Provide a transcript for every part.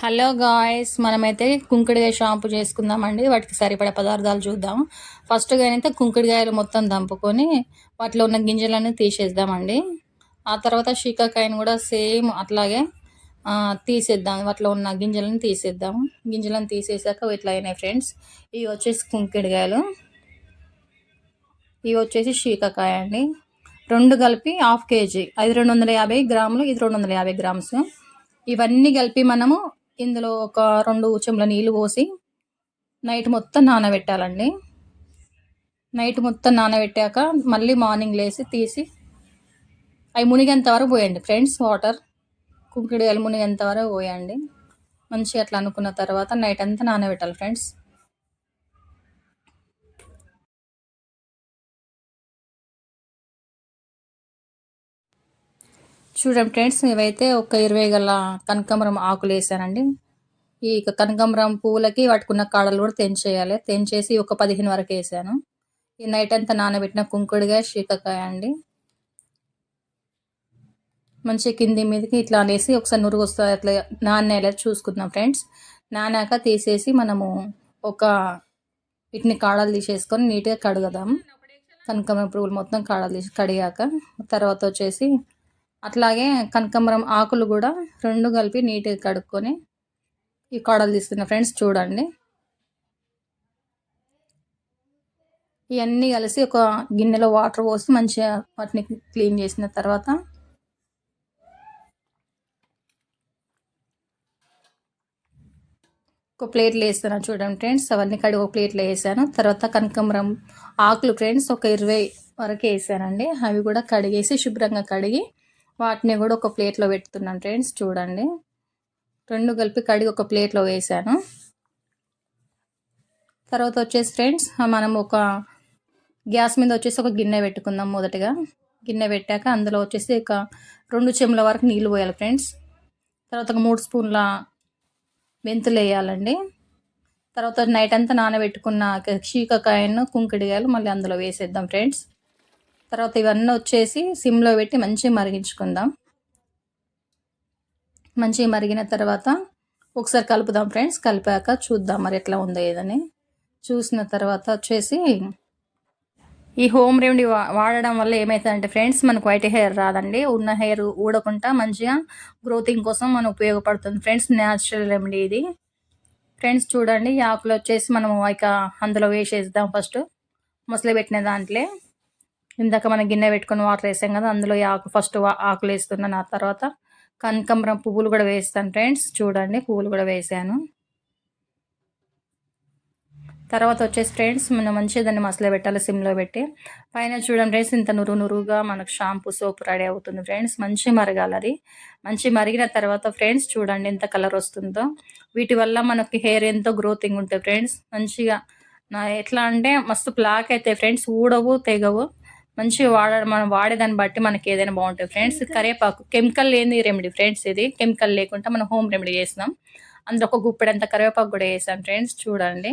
Hello guys మనమైతే కుంకుడుగాయ shampoo చేసుకుందామండి. వాటికి సరిపడే పదార్థాలు చూద్దాం. ఫస్ట్గా అయితే కుంకుడుగాయలు మొత్తం దంపుకొని వాటిలో ఉన్న గింజలన్నీ తీసేద్దామండి. ఆ తర్వాత షీకాకాయని కూడా సేమ్ అట్లాగే తీసేద్దాం. వాటిలో ఉన్న గింజలను తీసేద్దాం. గింజలను తీసేసాక ఇట్లా అయినాయి ఫ్రెండ్స్? ఇవి వచ్చేసి కుంకుడుగాయలు. ఇవి వచ్చేసి షీకాకాయ అండి. రెండు కలిపి హాఫ్ కేజీ. అది రెండు వందల యాభై గ్రాములు ఇది రెండు వందల యాభై గ్రామ్స్. ఇవన్నీ కలిపి మనము ఇందులో ఒక రెండు చెంబుల నీళ్ళు పోసి నైట్ మొత్తం నానబెట్టాలండి. నైట్ మొత్తం నానబెట్టాక మళ్ళీ మార్నింగ్ లేసి తీసి అవి మునిగేంత వరకు పోయండి ఫ్రెండ్స్ వాటర్ కుంకుడుగాయలు మునిగేంత వరకు పోయండి. మంచిగా అట్లా అనుకున్న తర్వాత నైట్ అంతా నానబెట్టాలి ఫ్రెండ్స్. చూడండి ఫ్రెండ్స్ ఇవైతే ఒక ఇరవై గల కనకాంబరం ఆకులు వేసానండి. ఈ కనకాంబరం పువ్వులకి వాటికున్న కాడలు కూడా తెంచేయాలి. తెంచేసి ఒక పదిహేను వరకు వేసాను. ఈ నైట్ అంతా నానబెట్టిన కుంకుడుగా శీకకాయ అండి. మంచి కింది మీదకి ఇట్లా అనేసి ఒకసారి నురుగు వస్తుంది అట్లా నానేలా చూసుకుందాం ఫ్రెండ్స్. నానాక తీసేసి మనము ఒక వీటిని కాడలు తీసేసుకొని నీట్గా కడుగుదాం. కనకాంబరం పువ్వులు మొత్తం కాడలు తీసి కడిగాక తర్వాత వచ్చేసి అట్లాగే కనకాంబరం ఆకులు కూడా రెండు కలిపి నీట్గా కడుక్కొని ఈ కాడలు తీస్తున్న ఫ్రెండ్స్ చూడండి. ఇవన్నీ కలిసి ఒక గిన్నెలో వాటర్ పోసి మంచిగా వాటిని క్లీన్ చేసిన తర్వాత ఒక ప్లేట్లో వేస్తాను చూడండి ఫ్రెండ్స్. అవన్నీ కడిగి ఒక ప్లేట్లో వేసాను. తర్వాత కనకాంబరం ఆకులు ఫ్రెండ్స్ ఒక ఇరవై వరకు వేసానండి. అవి కూడా కడిగేసి శుభ్రంగా కడిగి వాటిని కూడా ఒక ప్లేట్లో పెడుతున్నాను ఫ్రెండ్స్ చూడండి. రెండు కలిపి కడిగి ఒక ప్లేట్లో వేసాను తర్వాత వచ్చేసి ఫ్రెండ్స్ మనం ఒక గ్యాస్ మీద వచ్చేసి ఒక గిన్నె పెట్టుకుందాం మొదటగా. గిన్నె పెట్టాక అందులో వచ్చేసి ఒక రెండు చెంబుల వరకు నీళ్ళు పోయాలి ఫ్రెండ్స్. తర్వాత ఒక మూడు స్పూన్ల మెంతులు వేయాలండి. తర్వాత నైట్ అంతా నానబెట్టుకున్న చీకకాయను కుంకుడికాయలు మళ్ళీ అందులో వేసేద్దాం ఫ్రెండ్స్. తర్వాత ఇవన్నీ వచ్చేసి సిమ్లో పెట్టి మంచిగా మరిగించుకుందాం. మంచిగా మరిగిన తర్వాత ఒకసారి కలుపుదాం ఫ్రెండ్స్. కలిపాక చూద్దాం మరి ఎట్లా ఉందో ఏదని. చూసిన తర్వాత వచ్చేసి ఈ హోమ్ రెమెడీ వాడడం వల్ల ఏమవుతుందంటే ఫ్రెండ్స్ మనకు వైట్ హెయిర్ రాదండి. ఉన్న హెయిర్ ఊడకుండా మంచిగా గ్రోతింగ్ కోసం మనం ఉపయోగపడుతుంది ఫ్రెండ్స్. న్యాచురల్ రెమెడీ ఇది. ఫ్రెండ్స్ చూడండి ఈ ఆకులు వచ్చేసి మనం ఇక అందులో వేసేద్దాం ఫస్ట్. ముసలి పెట్టిన దాంట్లో. ఇందాక మనం గిన్నె పెట్టుకుని వాటర్ వేసాం కదా అందులో ఆకు ఫస్ట్ ఆకులు వేస్తున్నాను ఆ తర్వాత. కనకంబరం పువ్వులు కూడా వేస్తాను ఫ్రెండ్స్ చూడండి పువ్వులు కూడా వేసాను. తర్వాత వచ్చేసి ఫ్రెండ్స్ మనం మంచిగా దాన్ని మసలో పెట్టాలి సిమ్లో పెట్టి. పైన చూడండి ఫ్రెండ్స్ ఇంత నురు నురుగా మనకు షాంపూ సోప్ రెడీ అవుతుంది ఫ్రెండ్స్ మంచి మరగాలి అది. మంచి మరిగిన తర్వాత ఫ్రెండ్స్ చూడండి ఎంత కలర్ వస్తుందో. వీటి వల్ల మనకి హెయిర్ ఎంతో గ్రోతింగ్ ఉంటుంది ఫ్రెండ్స్ మంచిగా. నా ఎట్లా అంటే మస్తు బ్లాక్ అవుతాయి ఫ్రెండ్స్ ఊడవు తెగవు. మంచిగా వాడ మనం వాడేదాన్ని బట్టి మనకి ఏదైనా బాగుంటుంది. ఫ్రెండ్స్ కరివేపాకు కెమికల్ లేని రెమెడీ ఫ్రెండ్స్ ఇది. కెమికల్ లేకుండా మనం హోమ్ రెమెడీ చేసినాం. అందులో ఒక గుప్పెడంత కరివేపాకు కూడా వేసాం ఫ్రెండ్స్ చూడండి.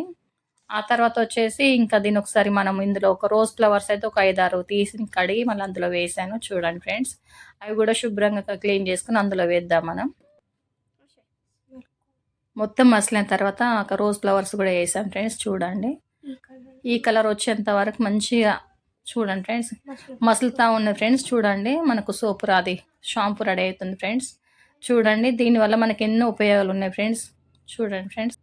ఆ తర్వాత వచ్చేసి ఇంకా దీని ఒకసారి మనం ఇందులో ఒక రోజ్ ఫ్లవర్స్ అయితే ఒక ఐదారు తీసి కడిగి మళ్ళీ అందులో వేసాను చూడండి ఫ్రెండ్స్. అవి కూడా శుభ్రంగా క్లీన్ చేసుకుని అందులో వేద్దాం మనం. మొత్తం మసిలిన తర్వాత ఒక రోజ్ ఫ్లవర్స్ కూడా వేసాం ఫ్రెండ్స్ చూడండి. ఈ కలర్ వచ్చేంత వరకు మంచిగా చూడండి ఫ్రెండ్స్ మసులుతా ఉన్న ఫ్రెండ్స్ చూడండి. మనకు సోపు రాది. షాంపూ రెడీ అవుతుంది ఫ్రెండ్స్ చూడండి. దీనివల్ల మనకి ఎన్నో ఉపయోగాలు ఉన్నాయి ఫ్రెండ్స్ చూడండి ఫ్రెండ్స్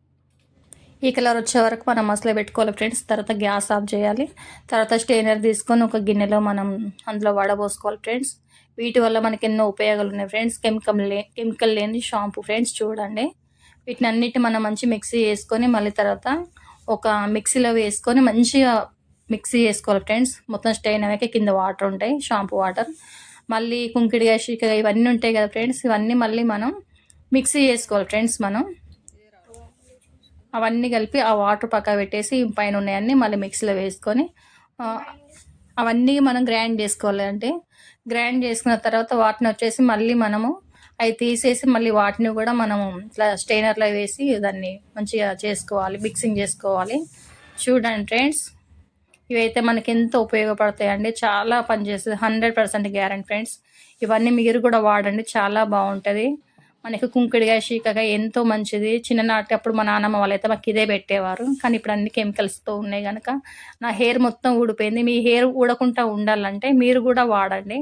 ఈ కలర్ వచ్చే వరకు మనం మసలు పెట్టుకోవాలి ఫ్రెండ్స్ తర్వాత గ్యాస్ ఆఫ్ చేయాలి. తర్వాత స్టెయినర్ తీసుకొని ఒక గిన్నెలో మనం అందులో వడబోసుకోవాలి ఫ్రెండ్స్ వీటి వల్ల మనకి ఎన్నో ఉపయోగాలు ఉన్నాయి ఫ్రెండ్స్ కెమికల్ లే కెమికల్ లేని షాంపూ ఫ్రెండ్స్ చూడండి. వీటిని అన్నిటి మనం మంచి మిక్సీ వేసుకొని మళ్ళీ తర్వాత ఒక మిక్సీలో వేసుకొని మంచిగా మిక్సీ చేసుకోవాలి ఫ్రెండ్స్. మొత్తం స్టెయిన్ అయ్యాక కింద వాటర్ ఉంటాయి షాంపూ వాటర్. మళ్ళీ కుంకిడిగా షీకగా ఇవన్నీ ఉంటాయి కదా ఫ్రెండ్స్. ఇవన్నీ మళ్ళీ మనం మిక్సీ చేసుకోవాలి ఫ్రెండ్స్ మనం. అవన్నీ కలిపి ఆ వాటర్ పక్క పెట్టేసి పైన ఉన్నాయన్నీ మళ్ళీ మిక్సీలో వేసుకొని అవన్నీ మనం గ్రైండ్ చేసుకోవాలి. అంటే గ్రైండ్ చేసుకున్న తర్వాత వాటిని వచ్చేసి మళ్ళీ మనము అవి తీసేసి మళ్ళీ వాటిని కూడా మనము ఇట్లా స్టెయినర్లో వేసి దాన్ని మంచిగా చేసుకోవాలి మిక్సింగ్ చేసుకోవాలి. చూడండి ఫ్రెండ్స్. ఇవైతే మనకి ఎంతో ఉపయోగపడతాయండి? చాలా పనిచేస్తుంది. Hundred percent guarantee friends. ఇవన్నీ మీరు కూడా వాడండి. చాలా బాగుంటుంది. మనకి కుంకుడిగా షీకగా ఎంతో మంచిది. చిన్ననాటి అప్పుడు మా నాన్నమ్మ వాళ్ళైతే మాకు ఇదే పెట్టేవారు. కానీ ఇప్పుడు అన్ని కెమికల్స్తో ఉన్నాయి కనుక నా హెయిర్ మొత్తం ఊడిపోయింది. మీ హెయిర్ ఊడకుండా ఉండాలంటే మీరు కూడా వాడండి.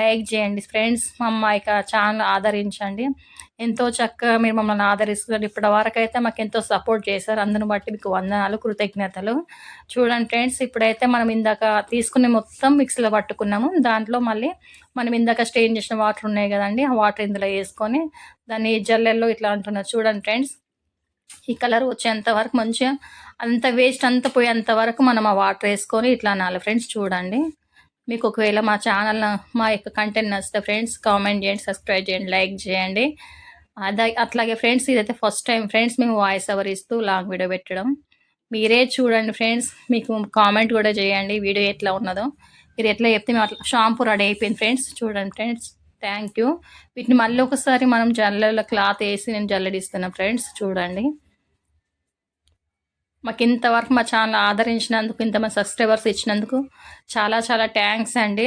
లైక్ చేయండి ఫ్రెండ్స్ మా అమ్మాయి ఛానల్ ఆదరించండి. ఎంతో చక్కగా మీరు మమ్మల్ని ఆదరిస్తున్నారు. ఇప్పటి వరకు అయితే మాకు ఎంతో సపోర్ట్ చేశారు. అందును బట్టి మీకు వందనాలు కృతజ్ఞతలు. చూడండి ఫ్రెండ్స్ ఇప్పుడైతే మనం ఇందాక తీసుకునే మొత్తం మిక్సీలో పట్టుకున్నాము. దాంట్లో మళ్ళీ మనం ఇందాక స్టెయిన్ చేసిన వాటర్ ఉన్నాయి కదండి ఆ వాటర్ ఇందులో వేసుకొని దాన్ని జల్లెల్లో ఇట్లా అంటున్నారు. చూడండి ఫ్రెండ్స్ ఈ కలర్ వచ్చేంత వరకు మంచిగా అంత వేస్ట్ అంత పోయేంత వరకు మనం ఆ వాటర్ వేసుకొని ఇట్లా అనాలి ఫ్రెండ్స్ చూడండి. మీకు ఒకవేళ మా ఛానల్ మా యొక్క కంటెంట్ నచ్చితే ఫ్రెండ్స్ కామెంట్ చేయండి సబ్స్క్రైబ్ చేయండి లైక్ చేయండి. అదే అట్లాగే ఫ్రెండ్స్ ఇదైతే ఫస్ట్ టైం ఫ్రెండ్స్ మేము వాయిస్ ఓవర్ ఇస్తూ లాంగ్ వీడియో పెట్టడం. మీరే చూడండి ఫ్రెండ్స్ మీకు కామెంట్ కూడా చేయండి వీడియో ఎట్లా ఉన్నదో. మీరు ఎట్లా చెప్తే మేము అట్లా షాంపూ రెడీ అయిపోయింది ఫ్రెండ్స్ చూడండి ఫ్రెండ్స్. థ్యాంక్ యూ వీటిని మళ్ళీ ఒకసారి మనం జల్లెలో క్లాత్ వేసి నేను జల్లడిస్తున్నా ఫ్రెండ్స్ చూడండి. మాకు ఇంతవరకు మా ఛానల్ ఆదరించినందుకు ఇంత మా సబ్స్క్రైబర్స్ ఇచ్చినందుకు చాలా చాలా థ్యాంక్స్ అండి.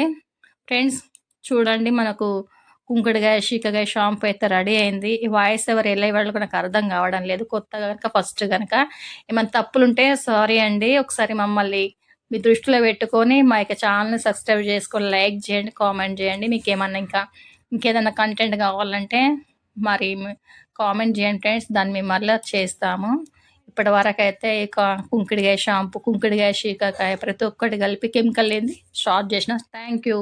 ఫ్రెండ్స్ చూడండి మనకు కుంకుడుగాయ షీకగాయ షాంపూ అయితే రెడీ అయింది. ఈ వాయిస్ ఎవరు వెళ్ళే వాళ్ళు నాకు అర్థం కావడం లేదు. కొత్త కనుక ఫస్ట్ కనుక ఏమైనా తప్పులుంటే సారీ అండి. ఒకసారి మమ్మల్ని మీ దృష్టిలో పెట్టుకొని మా యొక్క ఛానల్ని సబ్స్క్రైబ్ చేసుకొని లైక్ చేయండి కామెంట్ చేయండి. మీకు ఏమన్నా ఇంకా ఇంకేదైనా కంటెంట్ కావాలంటే మరి కామెంట్ చేయండి ఫ్రెండ్స్. దాన్ని మేము మళ్ళీ చేస్తాము. ఇప్పటి వరకు అయితే కుంకుడికాయ షాంపూ కుంకుడికాయ షీకాకాయ ప్రతి ఒక్కటి కలిపి కెమికల్ ఏంది స్టార్ట్ చేసిన. Thank you